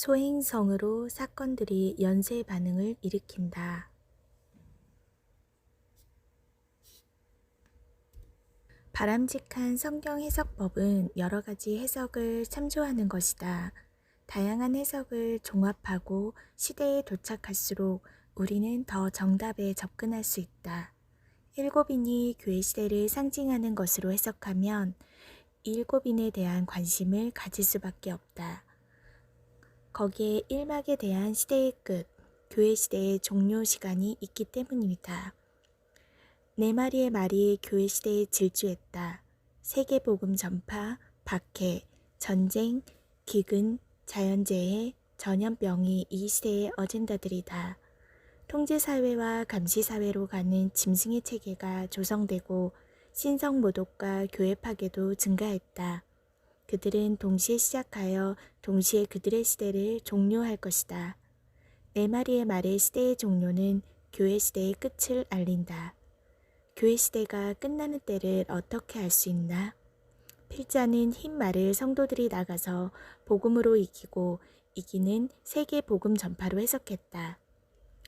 소행성으로 사건들이 연쇄 반응을 일으킨다. 바람직한 성경 해석법은 여러 가지 해석을 참조하는 것이다. 다양한 해석을 종합하고 시대에 도착할수록 우리는 더 정답에 접근할 수 있다. 일곱인이 교회 시대를 상징하는 것으로 해석하면 일곱인에 대한 관심을 가질 수밖에 없다. 거기에 일막에 대한 시대의 끝, 교회 시대의 종료 시간이 있기 때문입니다. 네 마리의 말이 교회 시대에 질주했다. 세계 복음 전파, 박해, 전쟁, 기근, 자연재해, 전염병이 이 시대의 어젠다들이다. 통제사회와 감시사회로 가는 짐승의 체계가 조성되고 신성모독과 교회 파괴도 증가했다. 그들은 동시에 시작하여 동시에 그들의 시대를 종료할 것이다. 네 마리의 말의 시대의 종료는 교회 시대의 끝을 알린다. 교회 시대가 끝나는 때를 어떻게 알 수 있나? 필자는 흰 말을 성도들이 나가서 복음으로 이기고 이기는 세계 복음 전파로 해석했다.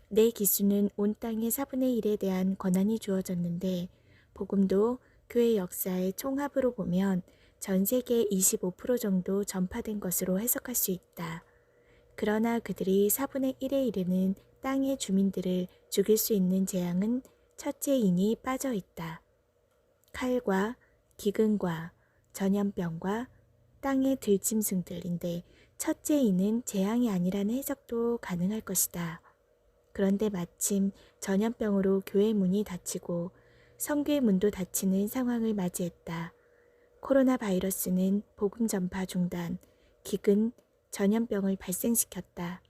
내 기수는 온 땅의 4분의 1에 대한 권한이 주어졌는데 복음도 교회 역사의 총합으로 보면 전 세계 25% 정도 전파된 것으로 해석할 수 있다. 그러나 그들이 4분의 1에 이르는 땅의 주민들을 죽일 수 있는 재앙은 첫째 인이 빠져 있다. 칼과 기근과 전염병과 땅의 들짐승들인데 첫째 인은 재앙이 아니라는 해석도 가능할 것이다. 그런데 마침 전염병으로 교회 문이 닫히고 성교의 문도 닫히는 상황을 맞이했다. 코로나 바이러스는 복음 전파 중단, 기근, 전염병을 발생시켰다.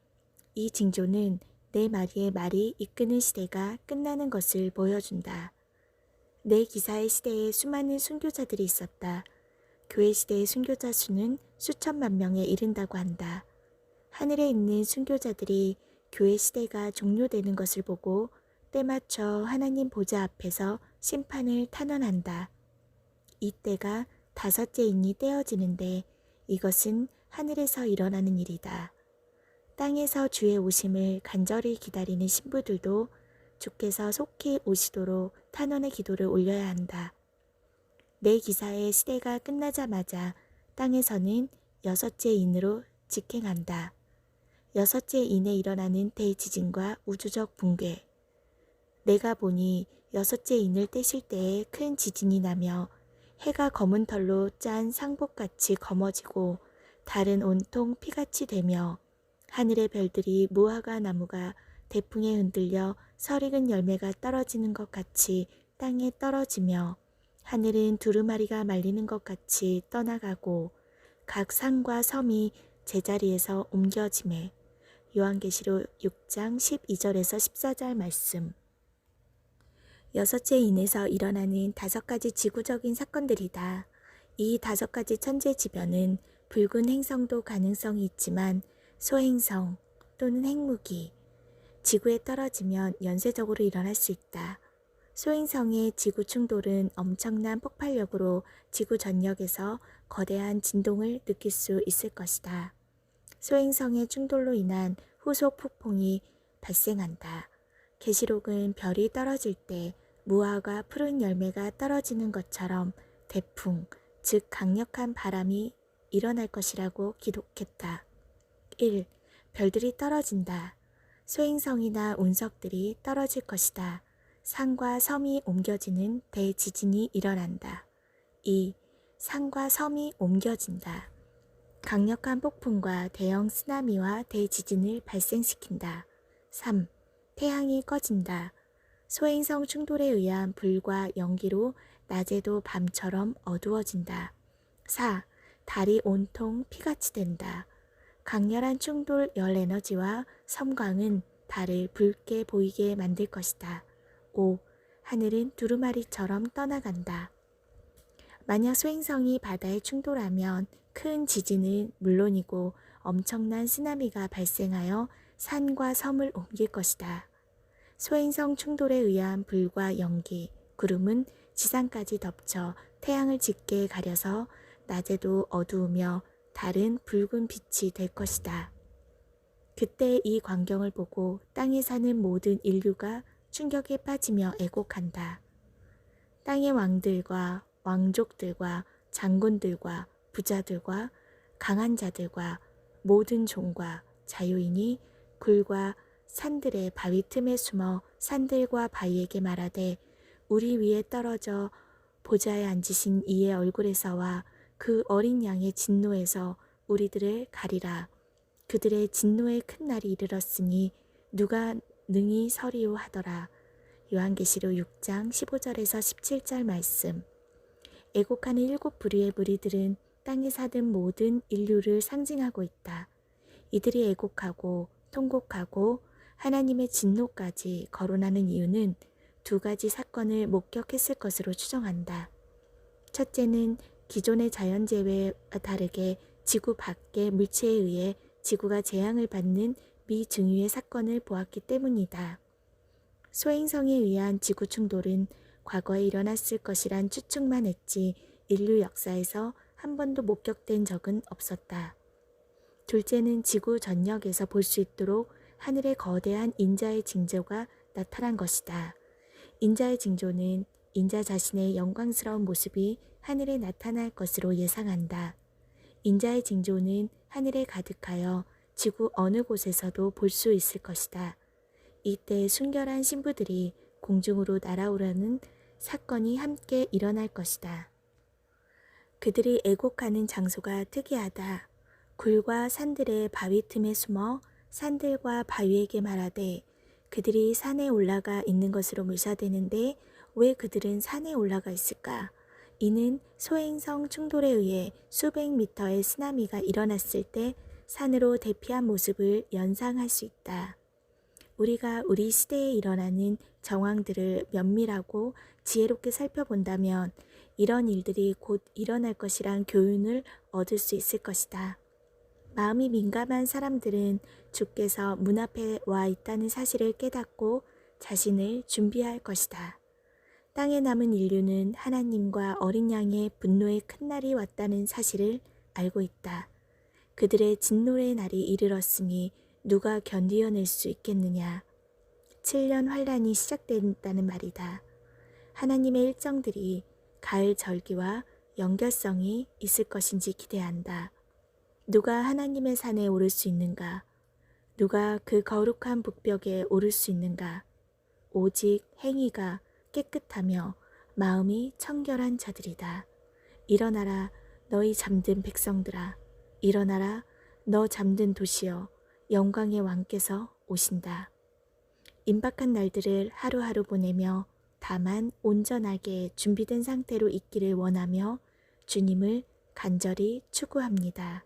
이 징조는 내 마리의 말이 이끄는 시대가 끝나는 것을 보여준다. 내 기사의 시대에 수많은 순교자들이 있었다. 교회 시대의 순교자 수는 수천만 명에 이른다고 한다. 하늘에 있는 순교자들이 교회 시대가 종료되는 것을 보고 때맞춰 하나님 보좌 앞에서 심판을 탄원한다. 이때가 다섯째 인이 떼어지는데 이것은 하늘에서 일어나는 일이다. 땅에서 주의 오심을 간절히 기다리는 신부들도 주께서 속히 오시도록 탄원의 기도를 올려야 한다. 내 기사의 시대가 끝나자마자 땅에서는 여섯째 인으로 직행한다. 여섯째 인에 일어나는 대지진과 우주적 붕괴. 내가 보니 여섯째 인을 떼실 때에 큰 지진이 나며 해가 검은 털로 짠 상복같이 검어지고 달은 온통 피같이 되며 하늘의 별들이 무화과 나무가 대풍에 흔들려 설익은 열매가 떨어지는 것 같이 땅에 떨어지며 하늘은 두루마리가 말리는 것 같이 떠나가고 각 산과 섬이 제자리에서 옮겨짐에 요한계시록 6장 12절에서 14절 말씀 여섯째 인에서 일어나는 다섯 가지 지구적인 사건들이다. 이 다섯 가지 천재지변은 붉은 행성도 가능성이 있지만 소행성 또는 핵무기, 지구에 떨어지면 연쇄적으로 일어날 수 있다. 소행성의 지구 충돌은 엄청난 폭발력으로 지구 전역에서 거대한 진동을 느낄 수 있을 것이다. 소행성의 충돌로 인한 후속 폭풍이 발생한다. 계시록은 별이 떨어질 때 무화과 푸른 열매가 떨어지는 것처럼 대풍, 즉 강력한 바람이 일어날 것이라고 기록했다. 1. 별들이 떨어진다. 소행성이나 운석들이 떨어질 것이다. 산과 섬이 옮겨지는 대지진이 일어난다. 2. 산과 섬이 옮겨진다. 강력한 폭풍과 대형 쓰나미와 대지진을 발생시킨다. 3. 태양이 꺼진다. 소행성 충돌에 의한 불과 연기로 낮에도 밤처럼 어두워진다. 4. 달이 온통 피같이 된다. 강렬한 충돌 열 에너지와 섬광은 달을 붉게 보이게 만들 것이다. 5. 하늘은 두루마리처럼 떠나간다. 만약 소행성이 바다에 충돌하면 큰 지진은 물론이고 엄청난 쓰나미가 발생하여 산과 섬을 옮길 것이다. 소행성 충돌에 의한 불과 연기, 구름은 지상까지 덮쳐 태양을 짙게 가려서 낮에도 어두우며 달은 붉은 빛이 될 것이다. 그때 이 광경을 보고 땅에 사는 모든 인류가 충격에 빠지며 애곡한다. 땅의 왕들과 왕족들과 장군들과 부자들과 강한 자들과 모든 종과 자유인이 굴과 산들의 바위 틈에 숨어 산들과 바위에게 말하되 우리 위에 떨어져 보좌에 앉으신 이의 얼굴에서와 그 어린 양의 진노에서 우리들을 가리라. 그들의 진노의 큰 날이 이르렀으니 누가 능히 서리오 하더라. 요한계시록 6장 15절에서 17절 말씀. 애곡하는 일곱 부류의 무리들은 땅에 사는 모든 인류를 상징하고 있다. 이들이 애곡하고 통곡하고 하나님의 진노까지 거론하는 이유는 두 가지 사건을 목격했을 것으로 추정한다. 첫째는 기존의 자연재해와 다르게 지구 밖의 물체에 의해 지구가 재앙을 받는 미증유의 사건을 보았기 때문이다. 소행성에 의한 지구 충돌은 과거에 일어났을 것이란 추측만 했지 인류 역사에서 한 번도 목격된 적은 없었다. 둘째는 지구 전역에서 볼 수 있도록 하늘의 거대한 인자의 징조가 나타난 것이다. 인자의 징조는 인자 자신의 영광스러운 모습이 하늘에 나타날 것으로 예상한다. 인자의 징조는 하늘에 가득하여 지구 어느 곳에서도 볼 수 있을 것이다. 이때 순결한 신부들이 공중으로 날아오르는 사건이 함께 일어날 것이다. 그들이 애곡하는 장소가 특이하다. 굴과 산들의 바위 틈에 숨어 산들과 바위에게 말하되 그들이 산에 올라가 있는 것으로 묘사되는데 왜 그들은 산에 올라가 있을까? 이는 소행성 충돌에 의해 수백 미터의 쓰나미가 일어났을 때 산으로 대피한 모습을 연상할 수 있다. 우리가 우리 시대에 일어나는 정황들을 면밀하고 지혜롭게 살펴본다면 이런 일들이 곧 일어날 것이란 교훈을 얻을 수 있을 것이다. 마음이 민감한 사람들은 주께서 문 앞에 와 있다는 사실을 깨닫고 자신을 준비할 것이다. 땅에 남은 인류는 하나님과 어린 양의 분노의 큰 날이 왔다는 사실을 알고 있다. 그들의 진노의 날이 이르렀으니 누가 견디어낼 수 있겠느냐. 7년 환란이 시작된다는 말이다. 하나님의 일정들이 가을 절기와 연결성이 있을 것인지 기대한다. 누가 하나님의 산에 오를 수 있는가? 누가 그 거룩한 북벽에 오를 수 있는가? 오직 행위가 깨끗하며 마음이 청결한 자들이다. 일어나라, 너희 잠든 백성들아. 일어나라, 너 잠든 도시여. 영광의 왕께서 오신다. 임박한 날들을 하루하루 보내며 다만 온전하게 준비된 상태로 있기를 원하며 주님을 간절히 추구합니다.